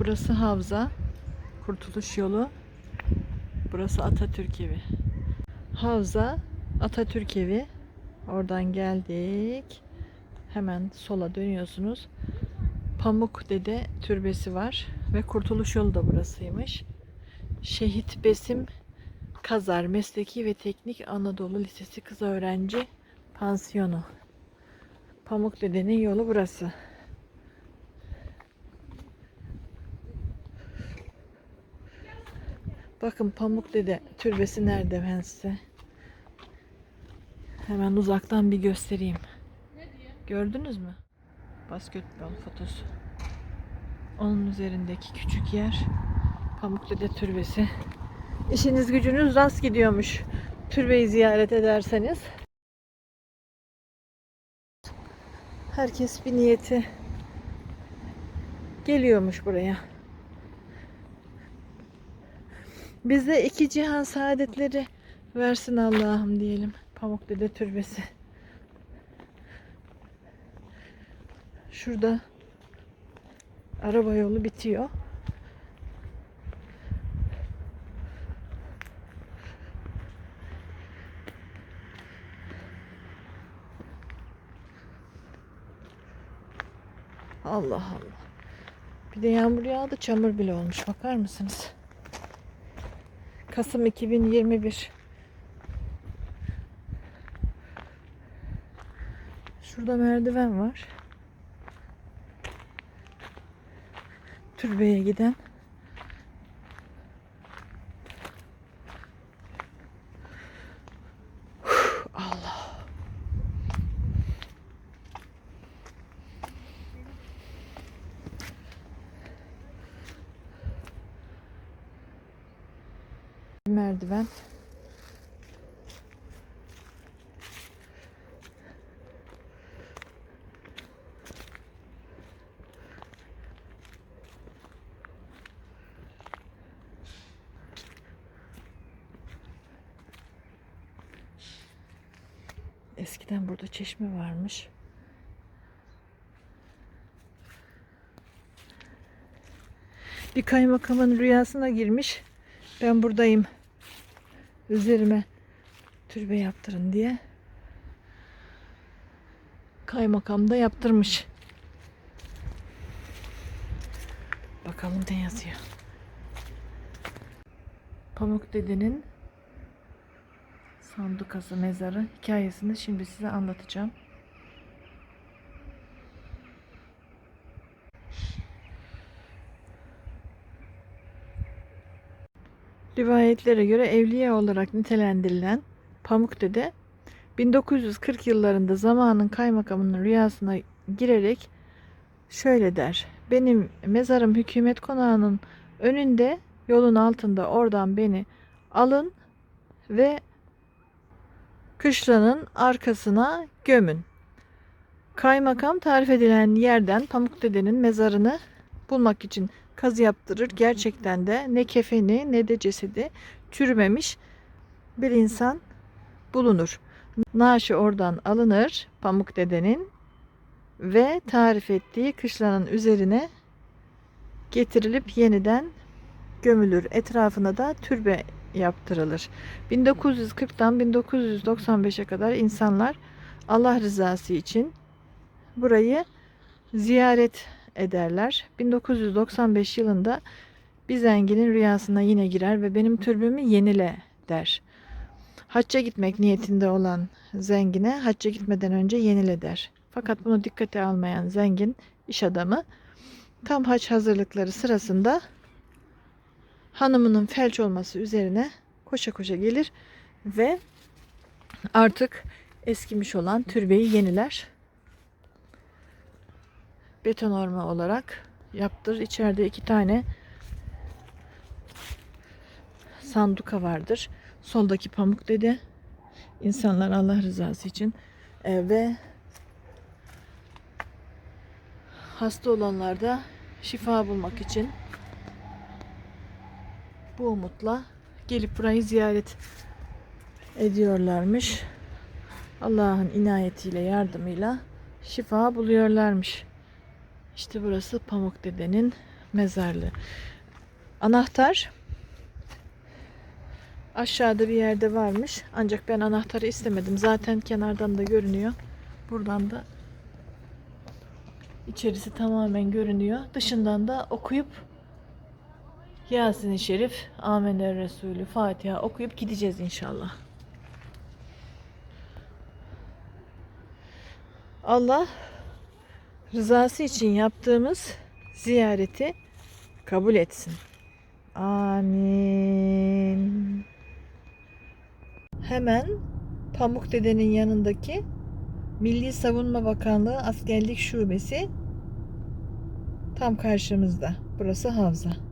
Burası Havza. Kurtuluş yolu. Burası Atatürk evi. Havza Atatürk evi. Oradan geldik. Hemen sola dönüyorsunuz. Pamuk Dede türbesi var ve Kurtuluş yolu da burasıymış. Şehit Besim Kazar Mesleki ve Teknik Anadolu Lisesi Kız Öğrenci Pansiyonu. Pamuk Dede'nin yolu burası. Bakın Pamuk Dede türbesi nerede ben size. Hemen uzaktan bir göstereyim. Gördünüz mü? Basketbol fotosu. Onun üzerindeki küçük yer Pamuk Dede türbesi. İşiniz gücünüz rast gidiyormuş. Türbeyi ziyaret ederseniz. Herkes bir niyeti geliyormuş buraya. Bize iki cihan saadetleri versin Allah'ım diyelim. Pamuk Dede Türbesi. Şurada araba yolu bitiyor. Allah Allah. Bir de yağmur yağdı, çamur bile olmuş. Bakar mısınız? Kasım 2021. Şurada merdiven var. Türbeye giden. Merdiven. Eskiden burada çeşme varmış. Bir kaymakamın rüyasına girmiş. Ben buradayım. Üzerime türbe yaptırın diye. Kaymakam da yaptırmış. Bakalım ne yazıyor. Pamuk Dede'nin sandukası mezarı hikayesini şimdi size anlatacağım. Rivayetlere göre evliya olarak nitelendirilen Pamuk Dede 1940 yıllarında zamanın kaymakamının rüyasına girerek şöyle der. Benim mezarım hükümet konağının önünde yolun altında oradan beni alın ve kışlanın arkasına gömün. Kaymakam tarif edilen yerden Pamuk Dede'nin mezarını bulmak için kazı yaptırır. Gerçekten de ne kefeni ne de cesedi çürümemiş bir insan bulunur. Naaşı oradan alınır Pamuk Dede'nin ve tarif ettiği kışlanın üzerine getirilip yeniden gömülür. Etrafına da türbe yaptırılır. 1940'tan 1995'e kadar insanlar Allah rızası için burayı ziyaret ederler. 1995 yılında bir zenginin rüyasına yine girer ve benim türbümü yenile der. Hacca gitmek niyetinde olan zengine hacca gitmeden önce yenile der. Fakat bunu dikkate almayan zengin iş adamı tam hac hazırlıkları sırasında hanımının felç olması üzerine koşa koşa gelir ve artık eskimiş olan türbeyi yeniler. Beton orma olarak yaptır. İçeride iki tane sanduka vardır. Soldaki pamuk dede. İnsanlar Allah rızası için e, ve hasta olanlar da şifa bulmak için bu umutla gelip burayı ziyaret ediyorlarmış. Allah'ın inayetiyle yardımıyla şifa buluyorlarmış. İşte burası Pamuk Dede'nin mezarlığı. Anahtar aşağıda bir yerde varmış. Ancak ben anahtarı istemedim. Zaten kenardan da görünüyor. Buradan da içerisi tamamen görünüyor. Dışından da okuyup Yasin-i Şerif, Amener Resulü, Fatiha okuyup gideceğiz inşallah. Allah rızası için yaptığımız ziyareti kabul etsin. Amin. Hemen Pamuk Dede'nin yanındaki Milli Savunma Bakanlığı Askerlik Şubesi tam karşımızda. Burası havza.